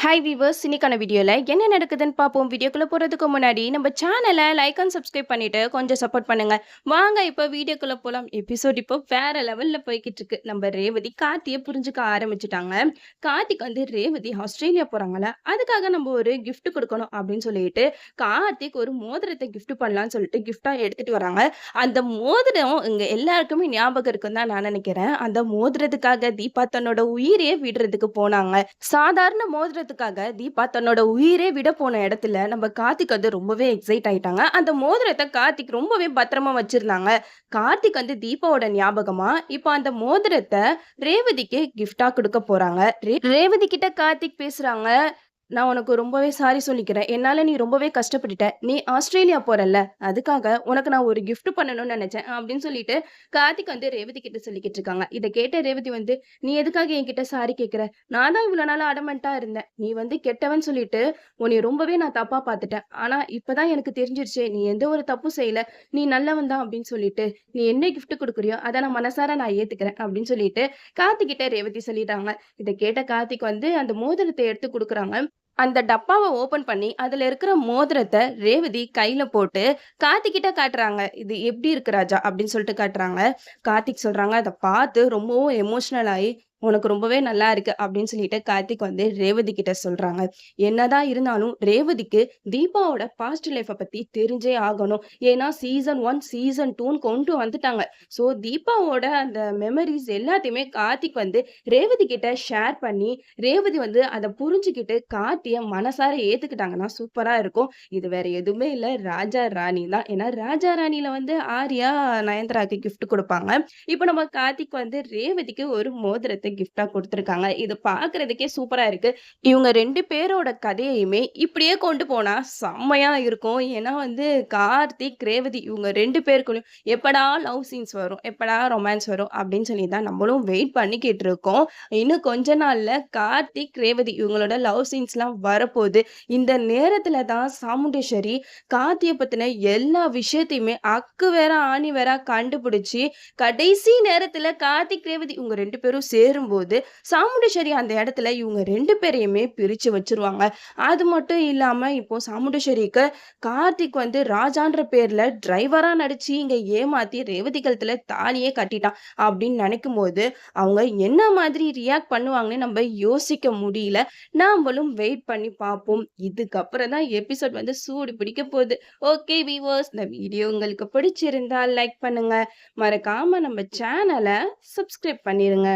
Hi viewers இன்னைக்கான வீடியோவில் என்ன நடக்குதுன்னு பார்ப்போம். வீடியோக்குள்ளே போகிறதுக்கு முன்னாடி நம்ம சேனலை லைக் அண்ட் சப்ஸ்கிரைப் பண்ணிட்டு கொஞ்சம் சப்போர்ட் பண்ணுங்கள் வாங்க இப்போ வீடியோக்குள்ளே போகலாம் எபிசோட் இப்போ வேறு லெவலில் போய்கிட்டு இருக்கு. நம்ம ரேவதி கார்த்தியை புரிஞ்சுக்க ஆரம்பிச்சிட்டாங்க. கார்த்திக் வந்து ரேவதி ஆஸ்திரேலியா போகிறாங்கள அதுக்காக நம்ம ஒரு கிஃப்ட் கொடுக்கணும் அப்படின்னு சொல்லிட்டு கார்த்திக் ஒரு மோதிரத்தை கிஃப்ட் பண்ணலாம்னு சொல்லிட்டு கிஃப்டாக எடுத்துகிட்டு வராங்க. அந்த மோதிரம் இங்கே எல்லாருக்குமே ஞாபகம் இருக்குன்னு தான் நான் நினைக்கிறேன். அந்த மோதிரத்துக்காக தீபா தன்னோட உயிரையே விடுறதுக்கு போனாங்க. சாதாரண மோதிரத்துக்காக தீபா தன்னோட உயிரே விட போன இடத்துல நம்ம கார்த்திக் வந்து ரொம்பவே எக்ஸைட் ஆயிட்டாங்க. அந்த மோதிரத்தை கார்த்திக் ரொம்பவே பத்திரமா வச்சிருந்தாங்க. கார்த்திக் வந்து தீபாவோட ஞாபகமா இப்போ அந்த மோதிரத்தை ரேவதிக்கு கிஃப்டா கொடுக்க போறாங்க. ரே- ரேவதி கிட்ட கார்த்திக் பேசுறாங்க. நான் உனக்கு ரொம்பவே சாரி சொல்லிக்கிறேன். என்னால் நீ ரொம்பவே கஷ்டப்பட்டுட்ட. நீ ஆஸ்திரேலியா போறல்ல. அதுக்காக உனக்கு நான் ஒரு கிஃப்ட் பண்ணணும்னு நினைச்சேன். அப்படின்னு சொல்லிட்டு கார்த்திக் வந்து ரேவதி கிட்ட சொல்லிக்கிட்டு இருக்காங்க. இதை கேட்ட ரேவதி வந்து நீ எதுக்காக என்கிட்ட சாரி கேட்குற நான் தான் இவ்வளோ நாளாக அடமெண்ட்டா இருந்தேன். நீ வந்து கெட்டவன் சொல்லிட்டு உன்னை ரொம்பவே நான் தப்பா பார்த்துட்டேன். ஆனா இப்பதான் எனக்கு தெரிஞ்சிருச்சு. நீ எந்த ஒரு தப்பும் செய்யல. நீ நல்லவன் தான் அப்படின்னு சொல்லிட்டு நீ என்ன கிஃப்ட் கொடுக்குறியோ அதை நான் மனசார நான் ஏத்துக்கிறேன் அப்படின்னு சொல்லிட்டு கார்த்திகிட்ட ரேவதி சொல்லிட்டாங்க இதை கேட்ட கார்த்திக் வந்து அந்த மோதிரத்தை எடுத்து கொடுக்குறாங்க. அந்த டப்பாவை ஓபன் பண்ணி அதுல இருக்கிற மோதிரத்தை ரேவதி கையில போட்டு கார்த்திக்கிட்ட காட்டுறாங்க. இது எப்படி இருக்கு ராஜா? அப்படின்னு சொல்லிட்டு காட்டுறாங்க. கார்த்திக் சொல்றாங்க அதை பார்த்து ரொம்பவும் எமோஷனல் ஆகி உனக்கு ரொம்பவே நல்லா இருக்கு அப்படின்னு சொல்லிட்டு கார்த்திக் வந்து ரேவதி கிட்ட சொல்றாங்க. என்னதான் இருந்தாலும் ரேவதிக்கு தீபாவோட பாஸ்ட் லைஃப்பை பத்தி தெரிஞ்சே ஆகணும். ஏன்னா சீசன் ஒன் சீசன் டூன்னு கொண்டு வந்துட்டாங்க. ஸோ தீபாவோட அந்த மெமரிஸ் எல்லாத்தையுமே கார்த்திக் வந்து ரேவதி கிட்ட ஷேர் பண்ணி ரேவதி வந்து அதை புரிஞ்சுக்கிட்டு கார்த்திய மனசார ஏத்துக்கிட்டாங்கன்னா சூப்பரா இருக்கும். இது வேற எதுவுமே இல்லை. ராஜா ராணி தான். ஏன்னா ராஜா ராணியில வந்து ஆர்யா நயன்தாராக்கு கிஃப்ட் கொடுப்பாங்க. இப்போ நம்ம கார்த்திக் வந்து ரேவதிக்கு ஒரு மோதிரத்தை gift-ஆ கொடுத்துருக்காங்க. இது பார்க்கிறதுக்கே சூப்பரா இருக்கு. இவங்க ரெண்டு பேரோட கதையுமே இப்படியே கொண்டு போனா செம்மையா இருக்கும். ஏன்னா வந்து கார்த்திக் ரேவதி இவங்க ரெண்டு பேருக்குள்ளயும் எப்படா லவ் சீன்ஸ் வரும் எப்படா ரொமான்ஸ் வரும் அப்படின்னு சொல்லி தான் நம்மளும் வெயிட் பண்ணிக்கிட்டு இருக்கோம். இன்னும் கொஞ்ச நாள்ல கார்த்திக் ரேவதி இவங்களோட லவ் சீன்ஸ்லாம் வரப்போகுது. இந்த நேரத்துல தான் சாமுண்டேஸ்வரி கார்த்தியை பத்தின எல்லா விஷயத்தையுமே அக்கு வேற ஆணி வேற கண்டுபிடிச்சு கடைசி நேரத்துல கார்த்திக் ரேவதி இவங்க ரெண்டு பேரும் சேரும்போது சாமுண்டேஸ்வரி அந்த இடத்துல இவங்க ரெண்டு பேரையுமே பிரிச்சு வச்சிருவாங்க. அது மட்டும் இல்லாம இப்போ சாமுண்டேஸ்வரிக்கு கார்த்திக் வந்து ராஜான்ற பேர்ல டிரைவரா நடிச்சு இங்க ஏமாத்தி ரேவதி கழுத்தில் தாலியே கட்டிட்டான் அப்படின்னு நினைக்கும் போது அவங்க என்ன மாதிரி ரியாக்ட் பண்ணுவாங்கன்னு நம்ம யோசிக்க முடியல. நாமளும் வெயிட் பண்ணி பார்ப்போம். இதுக்கப்புறம் தான் எபிசோட் வந்து சூடு பிடிக்க போகுது. ஓகே வீவர்ஸ் இந்த வீடியோ உங்களுக்கு பிடிச்சிருந்தா லைக் பண்ணுங்க. மறக்காம நம்ம சேனலை சப்ஸ்கிரைப் பண்ணிருங்க.